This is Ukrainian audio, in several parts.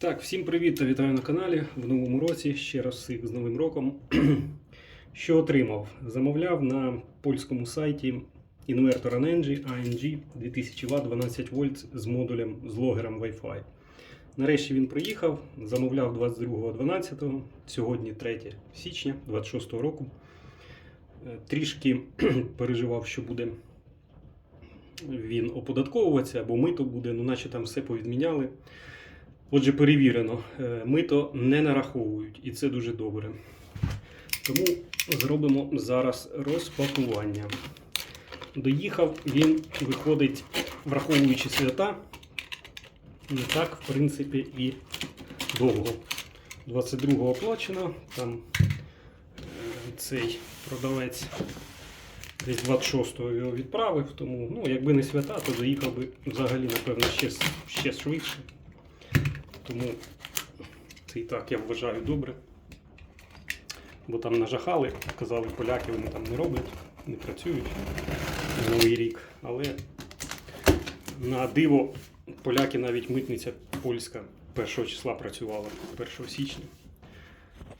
Так, всім привіт та вітаю на каналі в новому році. Ще раз всіх з Новим роком. Що отримав? Замовляв на польському сайті інвертор Anenji ANG 2000 Вт 12 вольт з модулем з логером Wi-Fi. Нарешті він приїхав, замовляв 22.12, сьогодні 3 січня 26 року. Е, Трішки переживав, що буде він оподатковуватися або мито буде, ну наче там все повідміняли. Отже, перевірено, е, мито не нараховують, і це дуже добре. Тому зробимо зараз розпакування. Доїхав він, виходить, враховуючи свята, не так, в принципі, і довго. 22-го оплачено, там е, цей продавець десь 26-го його відправив, тому ну, якби не свята, то доїхав би взагалі, напевно, ще, ще швидше. Тому це і так я вважаю добре. Бо там нажахали, казали, поляки вони там не роблять, не працюють на Новий рік. Але на диво поляки навіть митниця польська 1 числа працювала 1 січня.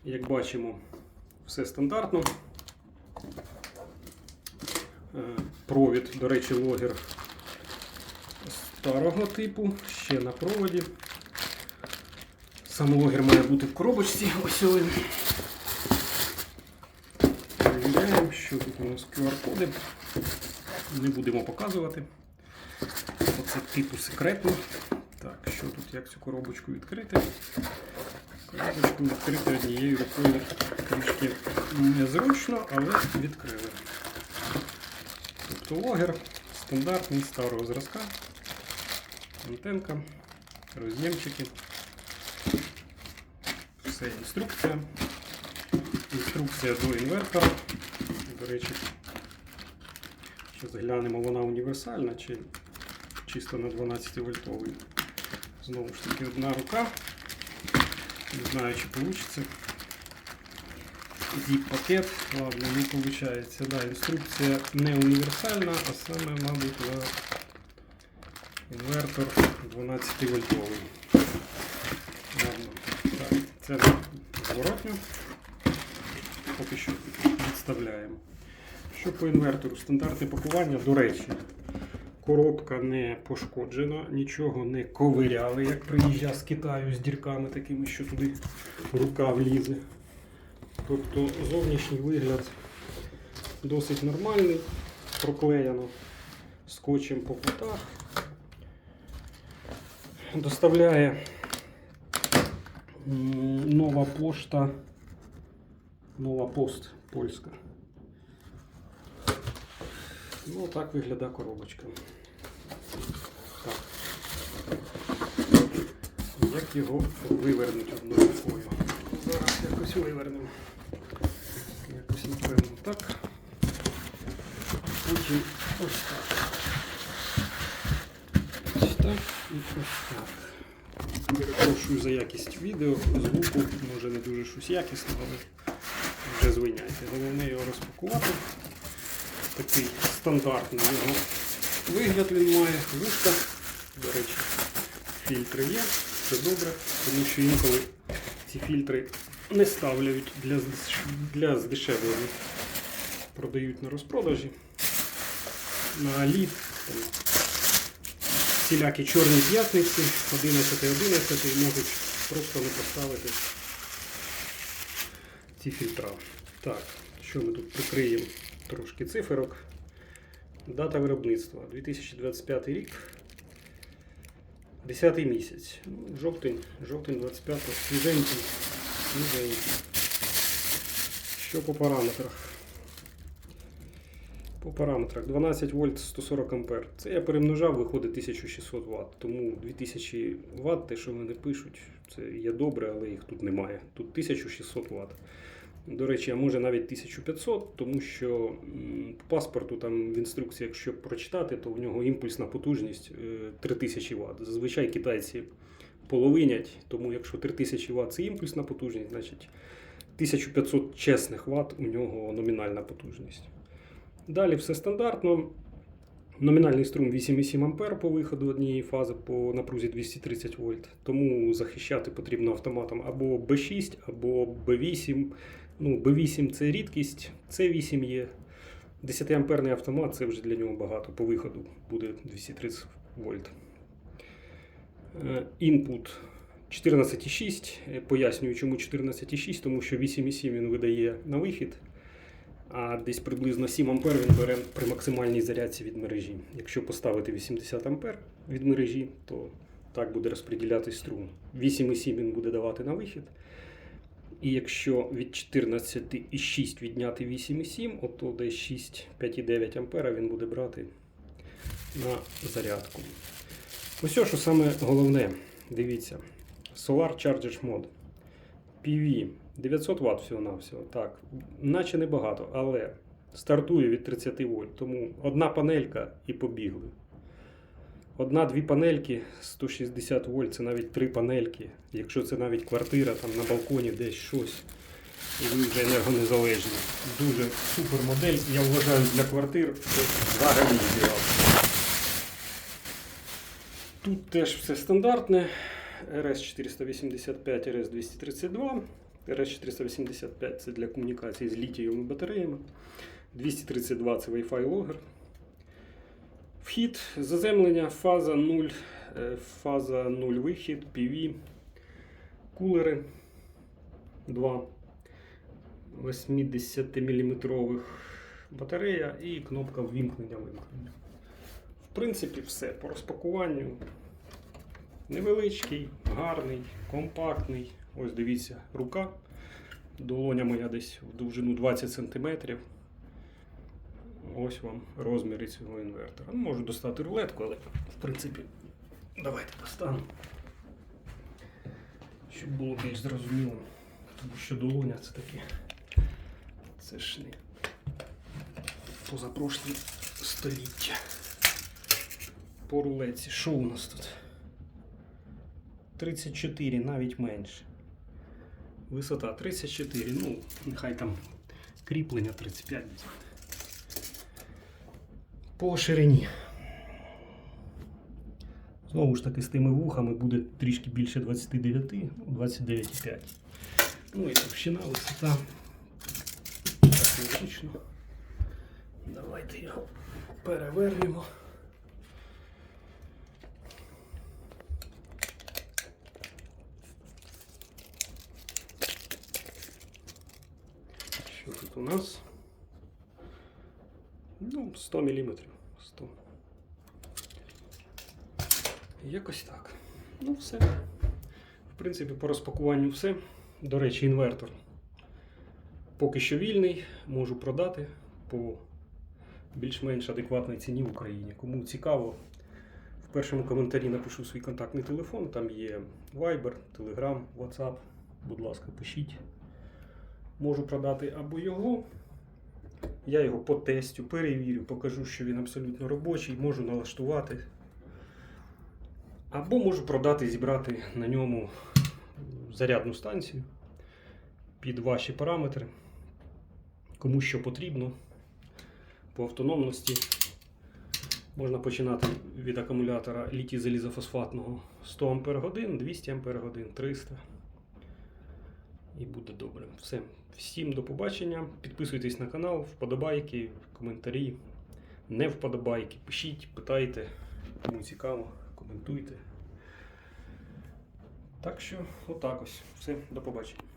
Як бачимо, все стандартно. Е, Провід, до речі, логер старого типу, ще на проводі. Сам логер має бути в коробочці. Ось він. Перевіряємо, що тут у нас QR-коди. Не будемо показувати. Оце типу секретно. Так, що тут, як цю коробочку відкрити? Коробочку відкрити однією рукою трішки незручно, але відкрили. Тобто логер стандартний старого зразка. Антенка, роз'ємчики. Це інструкція. Інструкція до інвертора. До речі, зараз глянемо, вона універсальна чи чисто на 12 вольтовий. Знову ж таки, одна рука. Не знаю, чи вийде. Зіп пакет, ладно, не виходить. Да, інструкція не універсальна, а саме, мабуть, інвертор 12 вольтовий. Це зворотньо. Поки що відставляємо. Що по інвертору? Стандартне пакування, до речі, коробка не пошкоджена, нічого не ковиряли, як приїжджа з Китаю з дірками такими, що туди рука влізе. Тобто зовнішній вигляд досить нормальний, проклеєно скотчем по кутах. Доставляє Нова пошта. Нова пост польська. Ну, так виглядає коробочка. Так. Як його вивернути одною рукою? Зараз якось вивернемо. Якось напевно так. Потім ось так. Ось так і ось так. Перепрошую за якість відео, звуку, може не дуже щось якісне, але вже звиняйте. Головне його розпакувати. Такий стандартний його вигляд він має. Вушка, до речі, фільтри є, це добре, тому що інколи ці фільтри не ставляють для, для здешевлення. Продають на розпродажі. На Алі там, всілякі чорні п'ятниці, 11-11 можуть просто не поставити ці фільтра. Так, що ми тут прикриємо трошки циферок. Дата виробництва 2025 рік. 10 місяць. Ну, жовтень, жовтень 25 свіженький. свіженький. Що по параметрах? По параметрах 12 вольт 140 ампер. Це я перемножав, виходить 1600 Вт. Тому 2000 Вт, те, що вони пишуть, це є добре, але їх тут немає. Тут 1600 Вт. До речі, а може навіть 1500, тому що по паспорту там в інструкції, якщо прочитати, то в нього імпульсна потужність е, 3000 Вт. Зазвичай китайці половинять, тому якщо 3000 Вт це імпульсна потужність, значить 1500 чесних Вт у нього номінальна потужність. Далі все стандартно. Номінальний струм 8,7 А по виходу однієї фази по напрузі 230 вольт. Тому захищати потрібно автоматом або B6, або B8. Ну, B8 це рідкість, C8 є. 10 амперний автомат це вже для нього багато. По виходу буде 230 вольт. Е, Інпут 14,6. Е, Пояснюю, чому 14,6, тому що 8,7 він видає на вихід, а десь приблизно 7 ампер він бере при максимальній зарядці від мережі. Якщо поставити 80 ампер від мережі, то так буде розподілятись струм. 8,7 він буде давати на вихід. І якщо від 14,6 відняти 8,7, ото десь 6, 5,9 ампера він буде брати на зарядку. Ось що саме головне, дивіться. Solar Charger Mode. PV 900 Вт всього-навсього. Так, наче небагато, але стартує від 30 вольт. Тому одна панелька і побігли. Одна-дві панельки 160 вольт, це навіть три панельки. Якщо це навіть квартира там на балконі десь щось. І ви вже енергонезалежні. Дуже супер модель. Я вважаю для квартир це взагалі ідеал. Тут теж все стандартне. RS485, RS232. RS485 це для комунікації з літієвими батареями. 232 це Wi-Fi логер. Вхід, заземлення, фаза 0, е, фаза 0 вихід, PV, кулери 2 80 мм батарея і кнопка ввімкнення вимкнення. В принципі, все по розпакуванню. Невеличкий, гарний, компактний. Ось дивіться, рука. Долоня моя десь в довжину 20 см. Ось вам розміри цього інвертора. Ну, Можу достати рулетку, але в принципі давайте достану. Щоб було більш зрозуміло. Тому що долоня це таке. Це ж не позапрошле століття. По рулетці. Що у нас тут? 34, навіть менше. Висота 34, ну, нехай там кріплення 35. По ширині. Знову ж таки, з тими вухами буде трішки більше 29, ну, 29,5. Ну і товщина, висота. Так. Давайте його перевернемо. Що тут у нас? Ну, 100 мм. 100. Якось так. Ну, все. В принципі, по розпакуванню все. До речі, інвертор. Поки що вільний, можу продати по більш-менш адекватній ціні в Україні. Кому цікаво, в першому коментарі напишу свій контактний телефон. Там є Viber, Telegram, WhatsApp. Будь ласка, пишіть. Можу продати або його. Я його потестю, перевірю, покажу, що він абсолютно робочий, можу налаштувати. Або можу продати, і зібрати на ньому зарядну станцію під ваші параметри. Кому що потрібно. По автономності можна починати від акумулятора літій залізофосфатного 100 Ах, 200 Ах, 300 і буде добре. Все. Всім до побачення. Підписуйтесь на канал, вподобайки, коментарі. Не вподобайки. Пишіть, питайте, кому цікаво, коментуйте. Так що, отак ось. Все, до побачення.